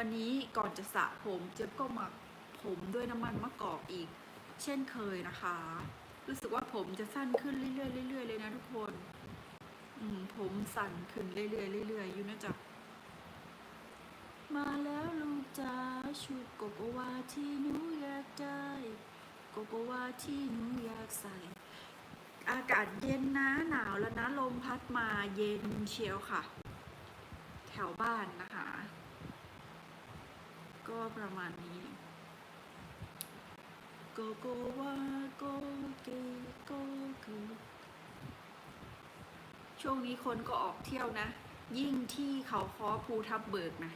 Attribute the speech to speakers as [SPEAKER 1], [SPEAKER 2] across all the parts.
[SPEAKER 1] วันนี้ก่อนจะสระผมเจี๊ยบก็หมักผมด้วยน้ำมันมะกอกอีก เช่นเคยนะคะ รู้สึกว่าผมจะสั้นขึ้นเรื่อยๆเรื่อยๆเลยนะทุกคน อืมผมสั่นขึ้นเรื่อยๆเรื่อยๆอยู่นะจ๊ะมาแล้วลูกจ้าชุดโกโกวาที่หนูอยากได้โกโกวาที่หนูอยากใส่ อากาศเย็นนะหนาวแล้วนะลมพัดมาเย็นเชียวค่ะ แถวบ้านนะคะ ก็ประมาณนี้โกโกวาโกเกโกเกช่วงนี้คนก็ออกเที่ยวนะ ยิ่งที่เขาคอภูทับเบิกนะ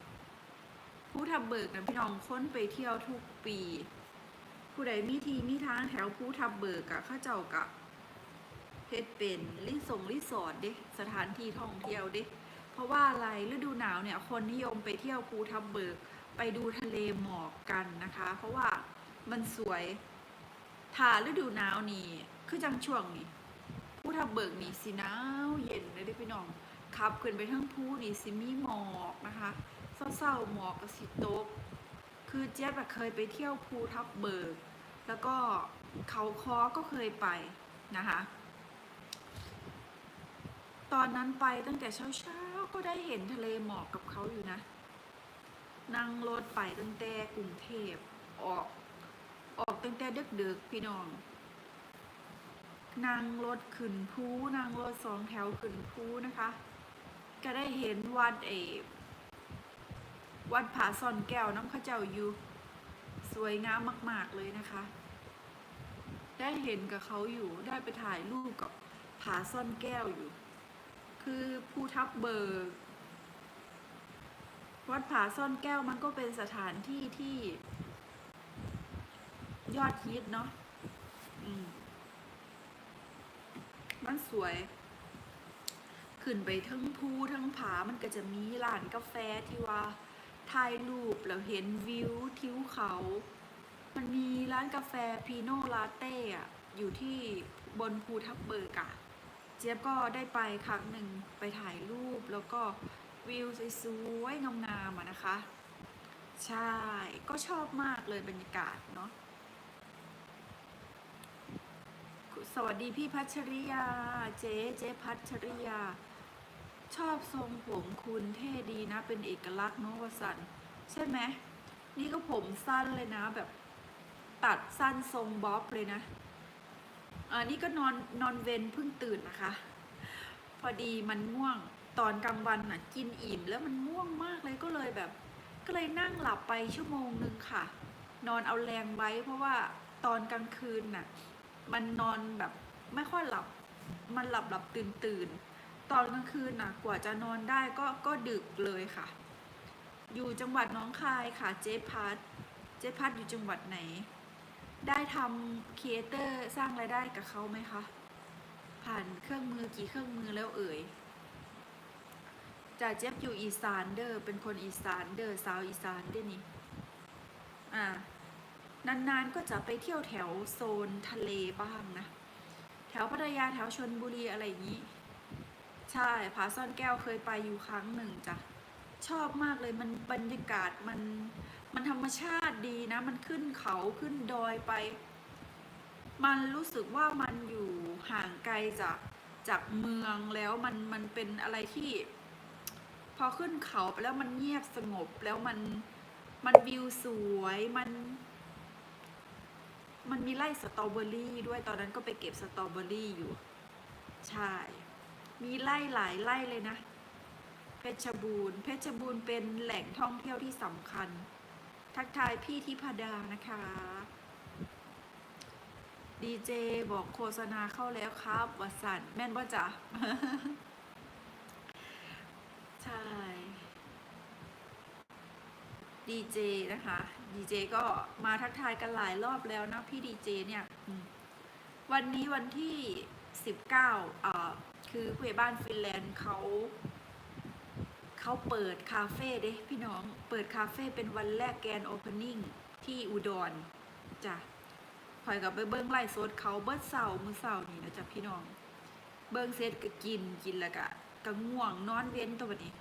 [SPEAKER 1] ภูทับเบิกนะพี่น้องค้นไปเที่ยวทุกปี ผู้ใดมีทีมีทางแถวภูทับเบิกอะข้าเจ้ากะเฮ็ดเป็นรีสงรีสอร์ทเด้สถานที่ท่องเที่ยวเด้เพราะว่าอะไรฤดูหนาวเนี่ยคนนิยมไปเที่ยวภูทับเบิก ไปดูทะเลหมอกกันนะคะ เพราะว่ามันสวยถ้าฤดูหนาวนี่ คือจังช่วงนี่ภูทับเบิกนี่สิหนาวเย็นเลยเด้อพี่น้องขับขึ้นไปทั้งภูนี่สิมีหมอกนะคะเศร้าๆหมอกกับสิตก คือเจ๊บเคยไปเที่ยวภูทับเบิก แล้วก็เขาคอก็เคยไปนะคะ ตอนนั้นไปตั้งแต่เช้าๆก็ได้เห็นทะเลหมอกกับเขาอยู่นะ นั่งรถไปตั้งแต่กรุงเทพออก ออกตั้งแต่ดึกๆพี่น้อง นั่งรถขึ้นภูนั่งรถสองแถวขึ้นภูนะคะ ก็ได้เห็นวัดเอวัดผาซ่อนแก้วน้ำข้าเจ้าอยู่สวยงามมาก ๆ เลยนะคะ ได้เห็นกับเขาอยู่ได้ไปถ่ายรูปกับผาซ่อนแก้วอยู่ คือภูทับเบิก วัดผาซ่อนแก้วมันก็เป็นสถานที่ที่ ยอดฮิตเนาะอืมมันสวย ขึ้นไปทั้งภูทั้งผามันก็จะมีร้านกาแฟที่ว่าถ่ายรูปแล้วเห็นวิวทิวเขา มันมีร้านกาแฟพีโนลาเต้อะอยู่ที่บนภูทับเบิกอะเจี๊ยบก็ได้ไปครั้งหนึ่งไปถ่ายรูปแล้วก็ วิวสวยๆงามๆอะนะคะ ใช่ ก็ชอบมากเลยบรรยากาศเนาะสวัสดีพี่พัชริยา เจ๊เจ๊พัชริยา ชอบทรงผมคุณเท่ดีนะ เป็นเอกลักษณ์เนอะวสันใช่ไหมนี่ก็ผมสั้นเลยนะแบบตัดสั้นทรงบ๊อบเลยนะอ่านี่ก็นอนนอนเวนเพิ่งตื่นนะคะ พอดีมันง่วง ตอนกลางวันน่ะกินอิ่มแล้วมันง่วงมากเลยก็เลยแบบ ก็เลยนั่งหลับไปชั่วโมงหนึ่งค่ะ นอนเอาแรงไว้ เพราะว่าตอนกลางคืนน่ะมันนอนแบบไม่ค่อยหลับ มันหลับหลับตื่นตื่นตอนกลางคืนน่ะกว่าจะนอนได้ก็ก็ดึกเลยค่ะ อยู่จังหวัดน้องคายค่ะเจ๊พัดเจ๊พัดอยู่จังหวัดไหน ได้ทำครีเอเตอร์สร้างรายได้กับเขาไหมคะผ่านเครื่องมือกี่เครื่องมือแล้วเอ่ย จ่าเจ๊บอยู่อีสานเด้อเป็นคนอีสานเด้อสาวอีสานเด้อนี่อ่านานๆก็จะไปเที่ยวแถวโซนทะเลบ้างนะ แถวพัทยาแถวชนบุรีอะไรอย่างนี้ ใช่ผาซ่อนแก้วเคยไปอยู่ครั้งหนึ่งจ้ะชอบมากเลยมันบรรยากาศมันมันธรรมชาติดีนะ มันขึ้นเขาขึ้นดอยไป มันรู้สึกว่ามันอยู่ห่างไกลจากจากเมืองแล้วมันมันเป็นอะไรที่ อขึ้นเขาไปแล้วมันเงียบสงบแล้วมันมันวิวสวยมัน มันมีไร่สตรอเบอรี่ด้วยตอนนั้นก็ไปเก็บสตรอเบอรี่อยู่ ใช่ มีไร่หลายไร่เลยนะ เพชรบูรณ์ เพชรบูรณ์เป็นแหล่งท่องเที่ยวที่สำคัญ ทักทายพี่ทิพดานะคะดีเจบอกโฆษณาเข้าแล้วครับวสันแม่นบ่จ๊ะ ใช่ ดีเจนะคะดีเจก็มาทักทายกันหลายรอบแล้วนะพี่ดีเจเนี่ยวันนี้วันที่ 19อ่าคือผู้ใหญ่บ้านฟินแลนด์เขาเขาเปิดคาเฟ่เด้พี่น้องเปิดคาเฟ่เป็นวันแรกแกนโอเพนนิ่งที่อุดรจ้ะคอยกับไปเบิ้งไล่สดเขาเบิดเสาร์มือเสาร์นี่นะจ๊ะพี่น้อง เบิ้งเสร็จก็กินกินแล้วก็ก็ง่วงนอนเว้นตัวบัดนี้